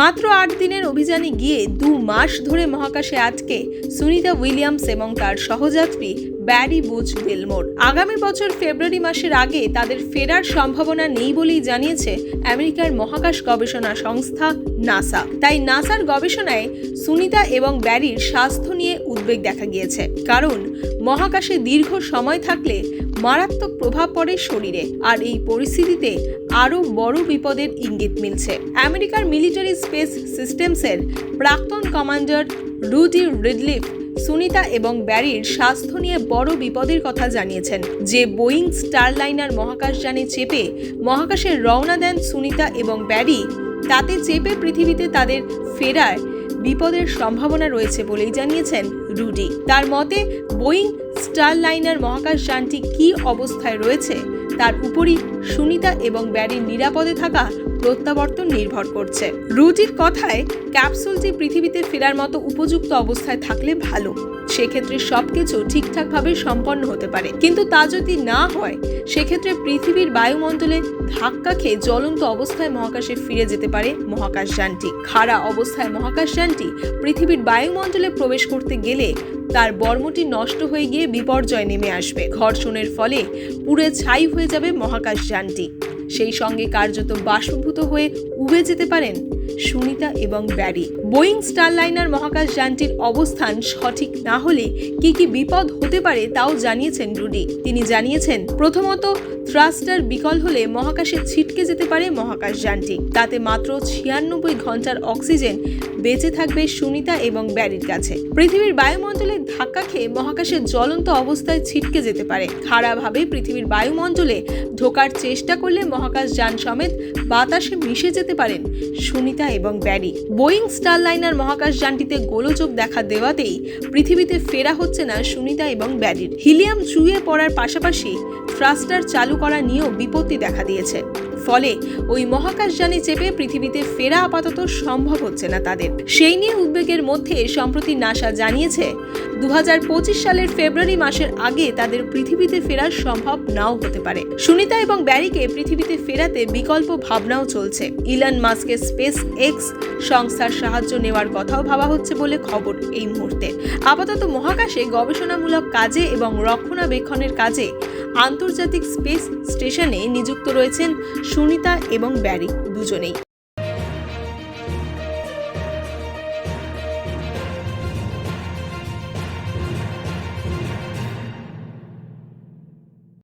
মাত্র আট দিনের অভিযানে গিয়ে দু মাস ধরে মহাকাশে আটকে সুনিতা উইলিয়ামস এবং তার সহযাত্রী ব্যারি বুচ বেলমোর। আগামী বছর ফেব্রুয়ারি মাসের আগে তাদের ফেরার সম্ভাবনা নেই বলেই জানিয়েছে আমেরিকার মহাকাশ গবেষণা সংস্থা নাসা। তাই নাসার গবেষণায় সুনিতা এবং ব্যারির স্বাস্থ্য নিয়ে উদ্বেগ দেখা গিয়েছে। কারণ, মহাকাশে দীর্ঘ সময় থাকলে মারাত্মক প্রভাব পড়ে শরীরে, আর এই পরিস্থিতিতে আরও বড় বিপদের ইঙ্গিত মিলছে। আমেরিকার মিলিটারি স্পেস সিস্টেমসের প্রাক্তন কমান্ডার রুডি রিডলিফ, সুনিতা এবং ব্যারির স্বাস্থ্য নিয়ে বড় বিপদের কথা জানিয়েছেন, যে বোয়িং স্টারলাইনার মহাকাশযানে চেপে মহাকাশে রওনা দেন সুনিতা এবং ব্যারি, তাতে চেপে পৃথিবীতে তাদের ফেরায় বিপদের সম্ভাবনা রয়েছে বলেই জানিয়েছেন রুডি। তার মতে, বোয়িং স্টারলাইনার মহাকাশযানটি কি অবস্থায় রয়েছে, তার উপরই সুনিতা এবং ব্যারির নিরাপদে থাকা প্রত্যাবর্তন নির্ভর করছে। রুজির কথায়, ক্যাপসুলটি পৃথিবীতে ফেরার মতো উপযুক্ত অবস্থায় থাকলে ভালো। সেক্ষেত্রে সবকিছু ঠিকঠাকভাবে সম্পন্ন হতে পারে। কিন্তু তা যদি না হয়, সেক্ষেত্রে পৃথিবীর বায়ুমণ্ডলে ধাক্কা খেয়ে জ্বলন্ত অবস্থায় মহাকাশে ফিরে যেতে পারে মহাকাশযানটি খাড়া অবস্থায় মহাকাশযানটি পৃথিবীর বায়ুমণ্ডলে প্রবেশ করতে গেলে তার বর্মটি নষ্ট হয়ে গিয়ে বিপর্যয় নেমে আসবে। ঘর্ষণের ফলে পুড়ে ছাই হয়ে যাবে মহাকাশযানটি সেই সঙ্গে কার্যত বাষ্পভূত হয়ে উবে যেতে পারেন। সুনিতা এবং ব্যারি। বোয়িং স্টারলাইনার মহাকাশ যানটির অবস্থান সঠিক না হলে কি কি বিপদ হতে পারে তাও জানিয়েছেন রুডি। তিনি জানিয়েছেন, প্রথমত, থ্রাস্টার বিকল হলে মহাকাশে ছিটকে যেতে পারে মহাকাশ যানটি। তাতে মাত্র ছিয়ানব্বই ঘণ্টার অক্সিজেন বেঁচে থাকবে সুনিতা এবং ব্যারির কাছে। পৃথিবীর বায়ুমণ্ডলে ধাক্কা খেয়ে মহাকাশে জ্বলন্ত অবস্থায় ছিটকে যেতে পারে। খাড়াভাবে পৃথিবীর বায়ুমণ্ডলে ঢোকার চেষ্টা করলে মহাকাশ যান সমেত বাতাসে মিশে যেতে পারেন সুনিতা এবং ব্যারি। বোয়িং স্টার লাইনার মহাকাশ যানটিতে গোলযোগ দেখা দেওয়াতেই পৃথিবীতে ফেরা হচ্ছে না সুনিতা এবং ব্যারির। হিলিয়াম চুইয়ে পড়ার পাশাপাশি থ্রাস্টার চালু করা নিয়েও বিপত্তি দেখা দিয়েছে। ফলে ওই মহাকাশযানে চেপে পৃথিবীতে ফেরা আপাতত সম্ভব হচ্ছে না তাদের। সেই নিয়ে উদ্বেগের মধ্যে সম্প্রতি নাসা জানিয়েছে, দুহাজার পঁচিশ সালের ফেব্রুয়ারি মাসের আগে তাদের পৃথিবীতে ফেরা সম্ভব নাও হতে পারে। সুনিতা এবং ব্যারিকে পৃথিবীতে ফেরাতে বিকল্প ভাবনাও চলছে। ইলন মাস্কের স্পেস এক্স সংস্থার সাহায্য নেওয়ার কথাও ভাবা হচ্ছে বলে খবর এই মুহূর্তে। আপাতত মহাকাশে গবেষণামূলক কাজে এবং রক্ষণাবেক্ষণের কাজে আন্তর্জাতিক স্পেস স্টেশনে নিযুক্ত রয়েছেন সুনিতা এবং ব্যারি দুজনেই।